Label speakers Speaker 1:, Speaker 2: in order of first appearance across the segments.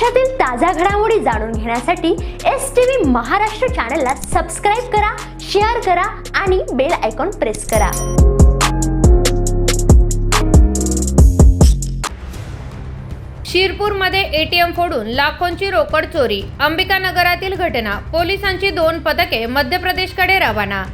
Speaker 1: महाराष्ट्रातील ताज्या घडामोडी जाणून घेण्यासाठी एस टी व्ही महाराष्ट्र चॅनलला सबस्क्राईब करा शेअर करा आणि बेल आयकॉन प्रेस करा.
Speaker 2: शिरपूरमध्ये एटीएम फोडून लाखोंची रोकड चोरी अंबिकानगरातील घटना पोलिसांची दोन पथके मध्य प्रदेशकडे रवाना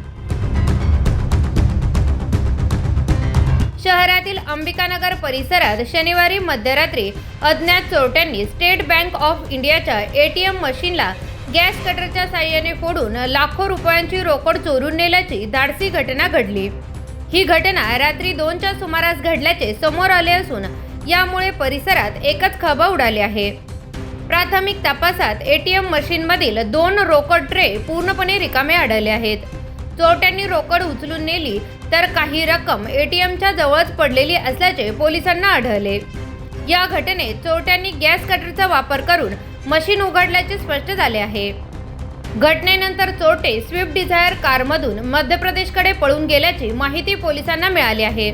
Speaker 2: शहरातील अंबिकानगर परिसरात शनिवारी मध्यरात्री अज्ञात चोरट्यांनी स्टेट बँक ऑफ इंडियाच्या एटीएम मशीनला गॅस कटरच्या साह्याने फोडून लाखो रुपयांची रोकड चोरून नेल्याची धाडसी घटना घडली. ही घटना रात्री दोनच्या सुमारास घडल्याचे समोर आले असून यामुळे परिसरात एकच खबा उडाली आहे. प्राथमिक तपासात एटीएम मशीनमधील दोन रोकड ट्रे पूर्णपणे रिकामे आढळले आहेत. चोरट्यांनी रोकड उचलून नेली तर काही रक्कम एटीएमच्या जवळच पडलेली असल्याचे पोलिसांना आढळले. या घटनेत चोरट्यांनी गॅस कटरचा वापर करून मशीन उघडल्याचे स्पष्ट झाले आहे. घटनेनंतर चोरटे स्विफ्ट डिझायर कारमधून मध्य प्रदेशकडे पळून गेल्याची माहिती पोलिसांना मिळाली आहे.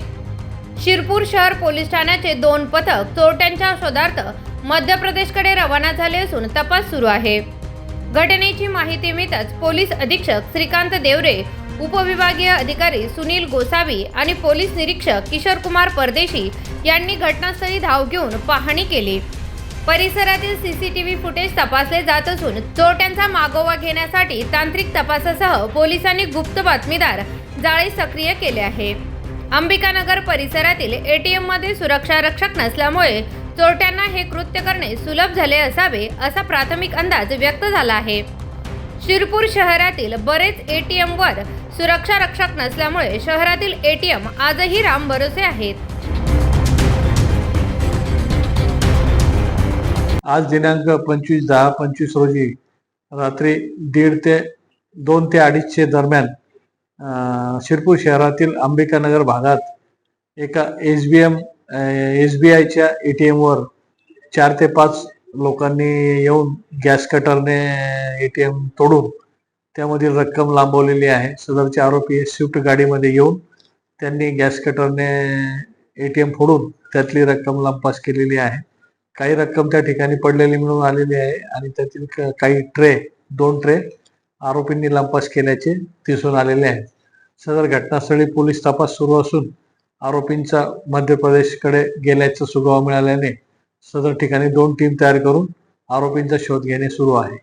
Speaker 2: शिरपूर शहर पोलीस ठाण्याचे दोन पथक चोरट्यांच्या शोधार्थ मध्य प्रदेशकडे रवाना झाले असून तपास सुरू आहे. घटनेची माहिती मिळताच पोलीस अधीक्षक श्रीकांत देवरे उपविभागीय अधिकारी सुनील गोसावी आणि पोलीस निरीक्षक किशोर कुमार परदेशी यांनी घटनास्थळी धाव घेऊन पाहणी केली. परिसरातील सीसीटीव्ही फुटेज तपासले जात असून चोरट्यांचा मागोवा घेण्यासाठी तांत्रिक तपासासह पोलिसांनी गुप्त बातमीदार जाळे सक्रिय केले आहे. अंबिकानगर परिसरातील एटीएममध्ये सुरक्षा रक्षक नसल्यामुळे चोरट्यांना हे कृत्य करणे सुलभ झाले असावे असा प्राथमिक अंदाज व्यक्त झाला आहे. शिरपूर शहरातील बरेच एटीएम वर सुरक्षा रक्षक नसल्यामुळे शहरातील एटीएम आजही रामभरोसे आहेत.
Speaker 3: आज दिनांक पंचवीस दहा पंचवीस रोजी रात्री दीड ते दोन ते अडीचशे दरम्यान शिरपूर शहरातील अंबिकानगर भागात एका S B M S B आयच्या ए टी एमवर चार ते पाच लोकांनी येऊन गॅस कटरने ए टी एम तोडून त्यामधील रक्कम लांबवलेली आहे. सदरचे आरोपी स्विफ्ट गाडीमध्ये येऊन त्यांनी गॅस कटरने ए टी एम फोडून त्यातली रक्कम लांबपास केलेली आहे. काही रक्कम त्या ठिकाणी पडलेली मिळून आलेली आहे आणि त्यातील क- काही ट्रे दोन ट्रे आरोपींनी लंपास केल्याचे दिसून आलेले आहे. सदर घटनास्थळी पोलीस तपास सुरू असून आरोपींचा मध्य प्रदेशकडे गेल्याचा सुगावा मिळाल्याने सदर ठिकाणी दोन टीम तयार करून आरोपींचा शोध घेणे सुरू आहे.